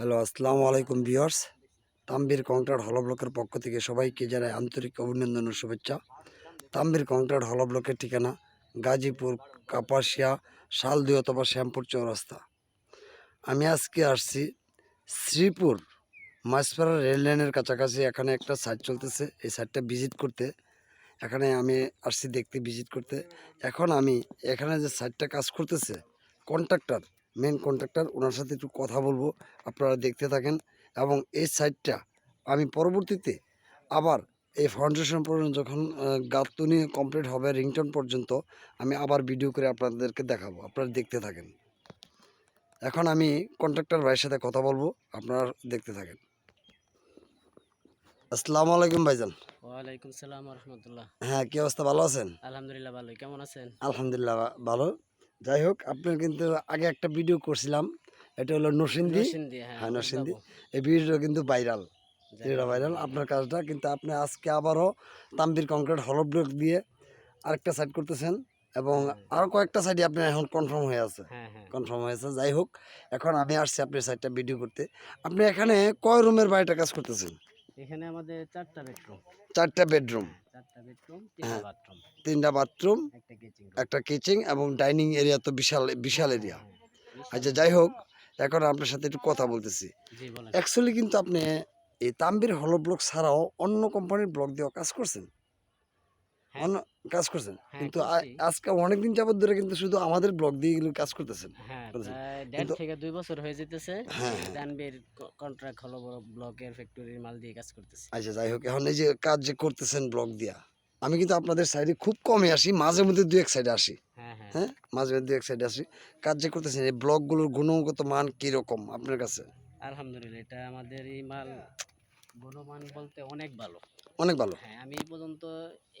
Hello, আসসালামু আলাইকুম viewers. Tambir concrete হল ব্লকের পক্ষ থেকে সবাইকে জানাই আন্তরিক অভিনন্দন ও শুভেচ্ছা। তাম্বির কংক্রিট হল ব্লকের ঠিকানা গাজীপুর, কাপাসিয়া শাল দুই অথবা শ্যামপুর চৌরাস্তা। আমি আজকে আসছি শ্রীপুর মাছপাড়া রেল লাইনের কাছাকাছি। এখানে একটা সাইট চলতেছে। এই সাইটটা ভিজিট করতে। এখানে আমি আসছি দেখতে ভিজিট করতে। এখন আমি এখানে যে সাইটটা কাজ করতেছে কন্ট্রাক্টর মেন কন্ট্রাক্টর ওনার সাথে একটু কথা বলব আপনারা দেখতে থাকেন। এবং এই সাইটটা আমি পরবর্তীতে আবার এই ফাউন্ডেশন পর্যন্ত যখন আহ, গাঁথুনি কমপ্লিট হবে রিংটন পর্যন্ত আমি আবার ভিডিও করে আপনাদেরকে দেখাবো। আপনারা দেখতে থাকেন। এখন আমি কন্ট্রাক্টর ভাইয়ের সাথে কথা বলব আপনারা দেখতে থাকেন। আসসালামু আলাইকুম ভাইজান। ওয়ালাইকুম সালাম রহমতুল্লাহ। হ্যাঁ কি অবস্থা? ভালো আছেন? আলহামদুলিল্লাহ ভালোই। কেমন আছেন? আলহামদুলিল্লাহ ভালো। যাই হোক আপনার কিন্তু আগে একটা ভিডিও করছিলাম। এটা হলো নরসিংদী, হ্যাঁ হ্যাঁ যাব। এই ভিডিওটা কিন্তু ভাইরাল ভিডিওটা ভাইরাল আপনার কাজটা। কিন্তু আপনি আজকে আবারও তাম্বির কংক্রিট হল ব্লক দিয়ে আরেকটা সাইড করতেছেন এবং আরও কয়েকটা সাইডে আপনি এখন কনফার্ম হয়ে আছে। হ্যাঁ হ্যাঁ। কনফার্ম হয়েছে যাই হোক এখন আমি আসছি আপনার সাইডটা ভিডিও করতে। আপনি এখানে কয় রুমের বাড়িটা কাজ করতেছেন? এখানে আমাদের চারটা বেডরুম চারটা বেডরুম তিনটা হ্যাঁ। বাথরুম। একটা কিচেন এবং ডাইনিং এরিয়া তো বিশাল বিশাল এরিয়া। হ্যাঁ, আচ্ছা যাই হোক এখন আপনার সাথে একটু কথা বলতেছি। অ্যাকচুয়ালি কিন্তু আপনি এই তাম্বির হলো ব্লক ছাড়াও অন্য কোম্পানির ব্লক দিয়েও কাজ করছেন। হ্যাঁ। অন্য কাজ করছেন। হ্যাঁ, কিন্তু আজকে অনেকদিন যাবত ধরে কিন্তু শুধু আমাদের ব্লক দিয়ে কাজ করতেছেন। হ্যাঁ দেড় থেকে দুই বছর হয়ে যেতেছে হ্যাঁ, হ্যাঁ। কন্ট্রাক্ট হলো বড় ব্লকের ফ্যাক্টরির মাল দিয়ে কাজ করতেছে। আচ্ছা যাই হোক এখন এই যে কাজ যে করতেছেন ব্লক দিয়া আমি কিন্তু আপনাদের সাইডে খুব কমই আসি মাঝে মধ্যে দু এক সাইডে আসি। হ্যাঁ হ্যাঁ। হ্যাঁ? মাঝে মধ্যে দু এক সাইডে আসি। কাজ যে করতেছেন এই ব্লকগুলোর গুণগত মান কীরকম আপনার কাছে? আলহামদুলিল্লাহ এটা আমাদের এই মাল গুণমান বলতে অনেক ভালো। অনেক ভালো। হ্যাঁ আমি এই পর্যন্ত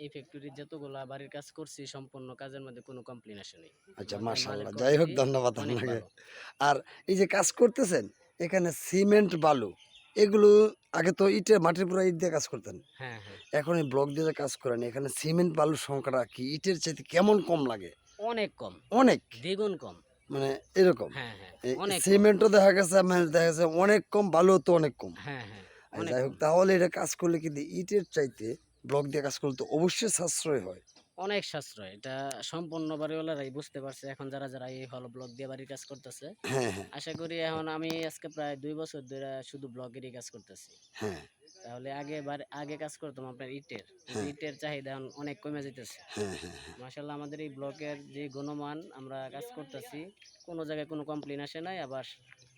এই ফ্যাক্টরির যতগুলা বাড়ির কাজ করছি সম্পূর্ণ কাজের মধ্যে কোনো কমপ্লেন আসেনি আচ্ছা মালের যাই হোক ধন্যবাদ আপনাকে। আর এই যে কাজ করতেছেন এখানে সিমেন্ট বালু এগুলো আগে তো ইটের মাটির পুরো ইট দিয়ে কাজ করতেন। হ্যাঁ হ্যাঁ। এখন এই ব্লক দিয়ে কাজ করেন এখানে সিমেন্ট বালুর সংখ্যাটা কি? ইটের চাইতে কেমন কম লাগে? অনেক কম। অনেক? দ্বিগুণ কম। মানে এরকম? হ্যাঁ হ্যাঁ। সিমেন্টও দেখা গেছে মানে দেখা গেছে অনেক কম বালু তো অনেক কম। হ্যাঁ হ্যাঁ। যাই হোক তাহলে এটা কাজ করলে কিন্তু ইটের চাইতে ব্লক দিয়ে কাজ করলে তো অবশ্যই সাশ্রয় হয়। অনেক সাশ্রয়। এটা সম্পূর্ণ বাড়িওয়ালারাই বুঝতে পারছে। এখন যারা যারা এই হল ব্লক দিয়ে বাড়ির কাজ করতেছে হ্যাঁ হ্যাঁ। আশা করি এখন আমি আজকে প্রায় দুই বছর ধরে শুধু ব্লকেরই কাজ করতেছি। হ্যাঁ। তাহলে আগে বাড়ি- আগে কাজ করতাম আপনার ইটের। ইটের চাহিদা এখন অনেক কমে যেতেছে। মাসাল্লাহ আমাদের এই ব্লকের যে গুণমান আমরা কাজ করতেছি কোনো জায়গায় কোনো কমপ্লেন আসে নাই আবার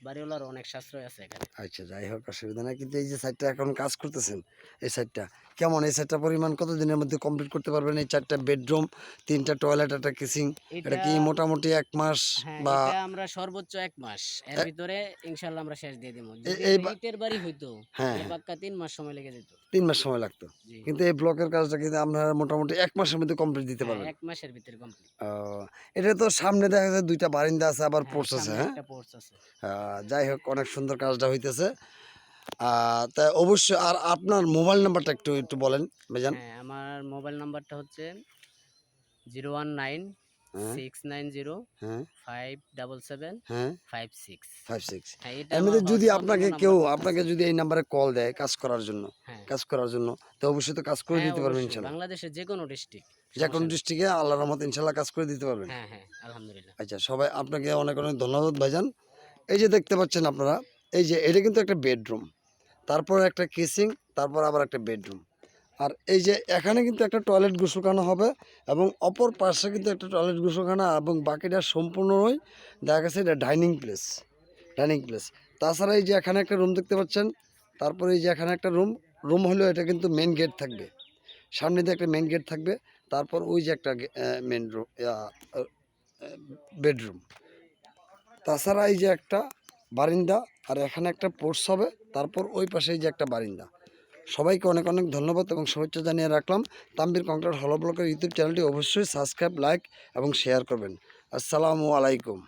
বাড়িওয়ালার অনেক সাশ্রয় আছে এখানে। আচ্ছা যাই হোক অসুবিধা নাই। কিন্তু এই যে সাইডটা এখন কাজ করতেছেন এই সাইডটা কেমন? এই সাইডটা পরিমাণ কত দিনের মধ্যে কমপ্লিট করতে পারবেন? এই চারটা বেডরুম তিনটা টয়লেট একটা কিচিং এটা কি মোটামুটি এক মাস হ্যাঁ বা আমরা সর্বোচ্চ এক মাস। এর ভিতরে ইনশাল্লাহ আমরা শেষ দিয়ে দিব। এই ইটের বাড়ি হইতো হ্যাঁ। পাক্কা তিন মাস সময় লেগে যেত। তিন মাস সময় লাগতো। কিন্তু এই ব্লকের কাজটা কিন্তু আপনারা মোটামুটি এক মাসের মধ্যে কমপ্লিট দিতে হ্যাঁ, পারবেন। এক মাসের ভিতরে কমপ্লিট এটা তো সামনে দেখা যায় দুইটা বারিন্দা আছে আবার পোর্স আছে হ্যাঁ? একটা পোর্স আছে। আহ, যাই হোক অনেক সুন্দর কাজটা হইতেছে। তা অবশ্যই আর আপনার মোবাইল নাম্বারটা একটু একটু বলেন ভাইজান। হ্যাঁ আমার মোবাইল নাম্বারটা হচ্ছে জিরো ওয়ান নাইন হ্যাঁ সিক্স নাইন জিরো হ্যাঁ। ফাইভ ডাবল সেভেন হ্যাঁ ফাইভ সিক্স। ফাইভ সিক্স হ্যাঁ এমনিতে যদি আপনাকে কেউ আপনাকে যদি এই নাম্বারে কল দেয় কাজ করার জন্য হ্যাঁ। কাজ করার জন্য তো অবশ্যই তো কাজ করে হ্যাঁ, দিতে পারবেন। ইনশাল্লাহ। বাংলাদেশের যে কোনো ডিস্ট্রিক্ট যে কোনো ডিস্ট্রিক্টে আল্লাহর রহমত ইনশাল্লাহ কাজ করে দিতে পারবেন। হ্যাঁ হ্যাঁ আলহামদুলিল্লাহ। আচ্ছা সবাই আপনাকে অনেক অনেক ধন্যবাদ ভাইজান। এই যে দেখতে পাচ্ছেন আপনারা, এই যে এটা কিন্তু একটা বেডরুম। তারপর একটা কিসিং তারপর আবার একটা বেডরুম। আর এই যে এখানে কিন্তু একটা টয়লেট গোসলখানা হবে এবং অপর পাশে কিন্তু একটা টয়লেট গোসলখানা এবং বাকিটা সম্পূর্ণই দেখা গেছে এটা ডাইনিং প্লেস ডাইনিং প্লেস। তাছাড়া এই যে এখানে একটা রুম দেখতে পাচ্ছেন, তারপরে এই যে এখানে একটা রুম রুম হলেও এটা কিন্তু মেন গেট থাকবে। সামনে দিয়ে একটা মেন গেট থাকবে, তারপর ওই যে একটা মেন রুম বেডরুম। তাছাড়া এই যে একটা বারিন্দা, আর এখানে একটা পোর্স হবে, তারপর ওই পাশে এই যে একটা বারিন্দা। সবাইকে অনেক অনেক ধন্যবাদ এবং শুভেচ্ছা জানিয়ে রাখলাম। তাম্বির কংক্রিট হল ব্লকের ইউটিউব চ্যানেলটি অবশ্যই সাবস্ক্রাইব, লাইক এবং শেয়ার করবেন। আসসালামু আলাইকুম।